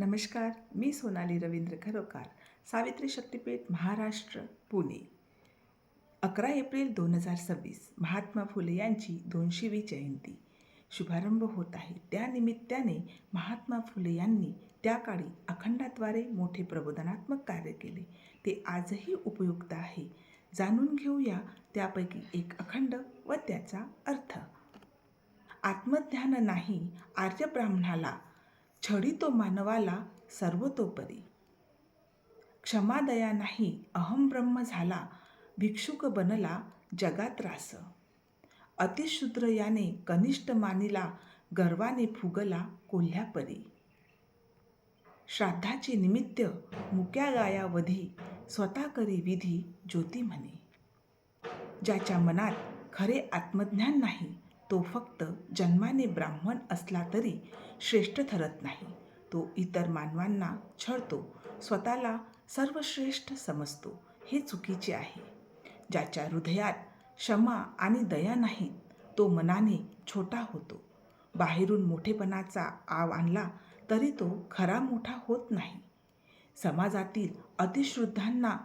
नमस्कार मी सोनाली रवींद्र खरोकार सावित्री शक्तिपीठ महाराष्ट्र पुणे. अकरा एप्रिल दोन हजार सव्वीस महात्मा फुले यांची दोनशेवी जयंती. शुभारंभ होत आहे. त्यानिमित्ताने महात्मा फुले यांनी त्या काळी अखंडाद्वारे मोठे प्रबोधनात्मक कार्य केले. ते आजही उपयुक्त आहे. जाणून घेऊया त्यापैकी एक अखंड व त्याचा अर्थ. आत्मज्ञान नाही आर्य ब्राह्मणाला छडी तो मानवाला सर्वतोपरी. क्षमादया नाही अहम ब्रह्म झाला भिक्षुक बनला जगात रास. अतिशूद्र याने कनिष्ठ मानिला गर्वाने फुगला कोल्ह्यापरी श्राद्धाचे निमित्त मुक्या गायावधी स्वतः करी विधी ज्योती म्हणे. ज्याच्या मनात खरे आत्मज्ञान नाही तो फक्त जन्माने ब्राह्मण असला तरी श्रेष्ठ ठरत नाही. तो इतर मानवांना छळतो स्वतःला सर्वश्रेष्ठ समजतो. हे चुकीचे आहे. ज्याच्या हृदयात क्षमा आणि दया नाहीत तो मनाने छोटा होतो. बाहेरून मोठेपणाचा आव आणला तरी तो खरा मोठा होत नाही. समाजातील अतिश्रुद्धांना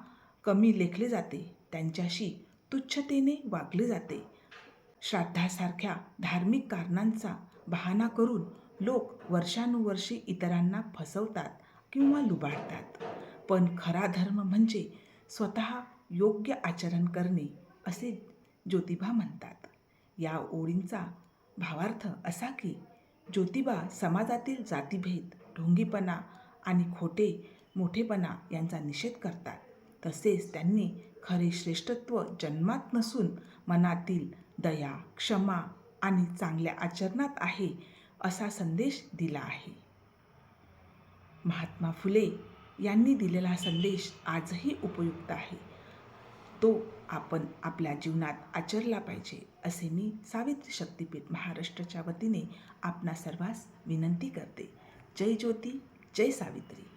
कमी लेखले जाते त्यांच्याशी तुच्छतेने वागले जाते. श्राद्धासारख्या धार्मिक कारणांचा बहाणा करून लोक वर्षानुवर्षे इतरांना फसवतात किंवा लुबाडतात. पण खरा धर्म म्हणजे स्वतः योग्य आचरण करणे असे ज्योतिबा म्हणतात. या ओळींचा भावार्थ असा की ज्योतिबा समाजातील जातीभेद ढोंगीपणा आणि खोटे मोठेपणा यांचा निषेध करतात. तसेच त्यांनी खरे श्रेष्ठत्व जन्मात नसून मनातील दया क्षमा आणि चांगल्या आचरणात आहे असा संदेश दिला आहे. महात्मा फुले यांनी दिलेला संदेश आजही उपयुक्त आहे. तो आपण आपल्या जीवनात आचरला पाहिजे असे मी सावित्री शक्तीपीठ महाराष्ट्राच्या वतीने आपणा सर्वांस विनंती करते. जय ज्योती जय सावित्री.